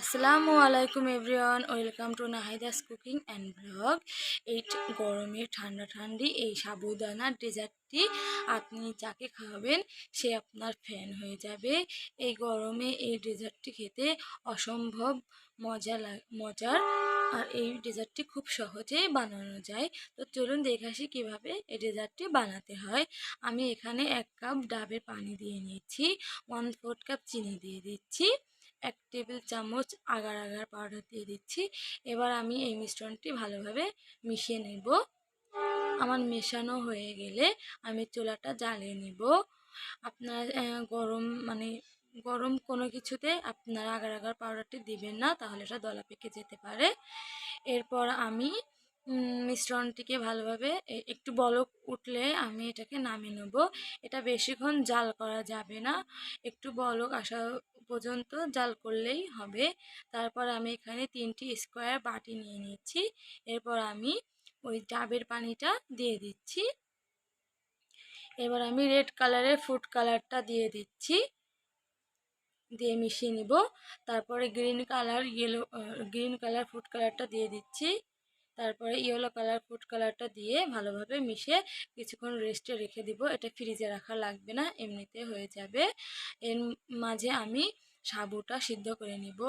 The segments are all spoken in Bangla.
আসসালামু আলাইকুম everyone, welcome to Nahida's cooking and blog. এই গরমে ঠান্ডা ঠান্ডি, এই সাবুদানার ডেজার্টটি আপনি যাকে খাওয়াবেন, সে আপনার ফ্যান হয়ে যাবে। এই গরমে এই ডেজার্টটি খেতে অসম্ভব মজা মজার। আর এই ডেজার্টটি খুব সহজেই বানানো যায়। তো চলুন দেখে আসি কীভাবে এই ডেজার্টটি বানাতে হয়। আমি এখানে এক কাপ ডাবের পানি দিয়ে নিয়েছি ওয়ান ফোর্থ কাপ চিনি দিয়ে দিচ্ছি। এক টেবিল চামচ আগার আগার পাউডার দিয়ে দিচ্ছি। এবার আমি এই মিশ্রণটি ভালোভাবে মিশিয়ে নেব। আমার মেশানো হয়ে গেলে আমি চুলাটা জ্বালিয়ে নেব। আপনার গরম মানে গরম কোনো কিছুতে আপনারা আগার আগার পাউডারটি দিবেন না, তাহলে এটা দলা পেকে যেতে পারে। এরপর আমি মিশ্রণটিকে ভালোভাবে একটু বলক উঠলে আমি এটাকে নামিয়ে নেব। এটা বেশিক্ষণ জাল করা যাবে না। একটু বলক আসা পর্যন্ত জাল করলেই হবে। তারপর আমি এখানে তিনটি স্কোয়ার বাটি নিয়ে নিচ্ছি। এরপর আমি ওই ডাবের পানিটা দিয়ে দিচ্ছি। এবার আমি রেড কালারের ফুড কালারটা দিয়ে দিচ্ছি। দিয়ে মিশিয়ে নিব। তারপরে green colour yellow green colour food কালারটা দিয়ে দিচ্ছি। তারপরে ইয়েলো কালার, ফুড কালারটা দিয়ে ভালোভাবে মিশে কিছুক্ষণ রেস্টে রেখে দিব। এটা ফ্রিজে রাখা লাগবে না, এমনিতে হয়ে যাবে। এর মাঝে আমি সাবুটা সিদ্ধ করে নিব।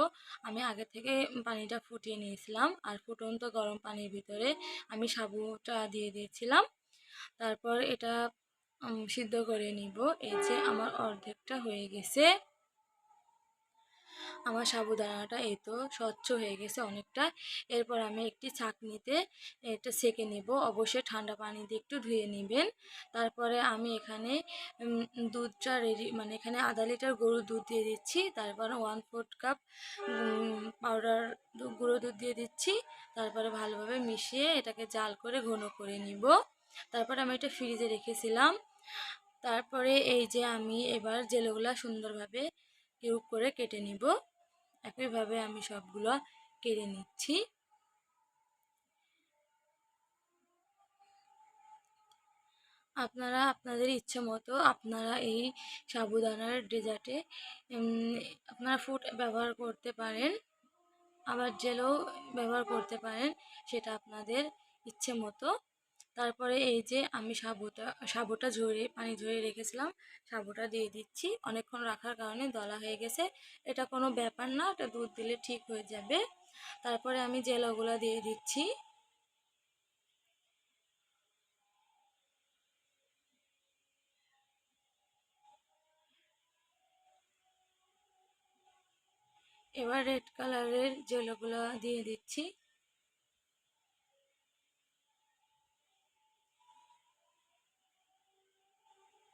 আমি আগে থেকে পানিটা ফুটিয়ে নিয়েছিলাম আর ফুটন্ত গরম পানির ভিতরে আমি সাবুটা দিয়ে দিয়েছিলাম। তারপর এটা সিদ্ধ করে নিব। এই যে আমার অর্ধেকটা হয়ে গেছে। আমার সাবুদানাটা এই তো স্বচ্ছ হয়ে গেছে অনেকটা। এরপর আমি একটি ছাঁকনিতে এটা সেকে নেব। অবশ্যই ঠান্ডা পানি দিয়ে একটু ধুয়ে নেবেন। তারপরে আমি এখানে দুধটা রেডি মানে এখানে আধা লিটার গরুর দুধ দিয়ে দিচ্ছি। তারপরে ওয়ান ফোর্থ কাপ পাউডার গুঁড়ো দুধ দিয়ে দিচ্ছি। তারপরে ভালোভাবে মিশিয়ে এটাকে জাল করে ঘন করে নিব। তারপরে আমি এটা ফ্রিজে রেখেছিলাম। তারপরে এই যে আমি এবার জেলোগুলা সুন্দরভাবে কিউব করে কেটে নিব। একইভাবে আমি সবগুলো কেটে নিচ্ছি। আপনারা আপনাদের ইচ্ছে মতো আপনারা এই সাবুদানার ডেজার্টে আপনারা ফুড ব্যবহার করতে পারেন, আবার জেলও ব্যবহার করতে পারেন, সেটা আপনাদের ইচ্ছে মতো। তারপরে এই যে আমি সাবুটা সাবুটা ঝরিয়ে, পানি ঝরিয়ে রেখেছিলাম। সাবুটা দিয়ে দিচ্ছি। অনেকক্ষণ রাখার কারণে দলা হয়ে গেছে। এটা কোনো ব্যাপার না, এটা দুধ দিলে ঠিক হয়ে যাবে। তারপরে আমি জেলাগুলো দিয়ে দিচ্ছি। এবার রেড কালারের জেলোগুলো দিয়ে দিচ্ছি।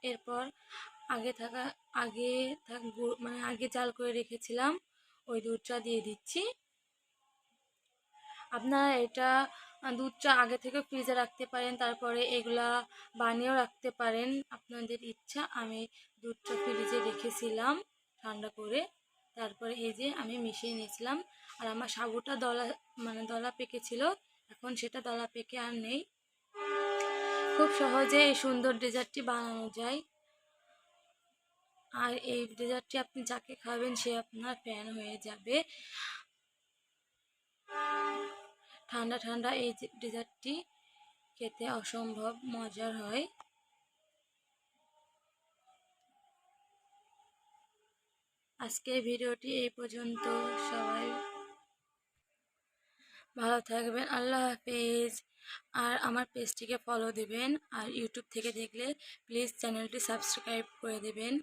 এরপর আগে থাকা, আগে থাক মানে আগে জাল করে রেখেছিলাম, ওই দুধটা দিয়ে দিচ্ছি। আপনারা এটা দুধটা আগে থেকে ফ্রিজে রাখতে পারেন, তারপরে এগুলা বানিয়েও রাখতে পারেন। আপনাদের ইচ্ছা, আমি দুধটা ফ্রিজে রেখেছিলাম, ঠান্ডা করে। তারপরে এই যে আমি মিশিয়ে নিয়েছিলাম, আর আমার সাবুটা দলা মানে দলা পেকেছিল এখন সেটা দলা পেকে আর নেই। খুব সহজে এই সুন্দর ডেজার্টটি বানানো যায়। আর এই ডেজার্টটি আপনি যাকে খাবেন সে আপনার ফ্যান হয়ে যাবে। ঠান্ডা ঠান্ডা এই ডেজার্টটি খেতে অসম্ভব মজার হয়। আজকের ভিডিওটি এই পর্যন্ত। সবাই ভালো থাকবেন, আল্লাহ হাফিজ। আর আমার পেজটিকে ফলো দেবেন, আর ইউটিউব থেকে দেখলে প্লিজ চ্যানেলটি সাবস্ক্রাইব করে দেবেন।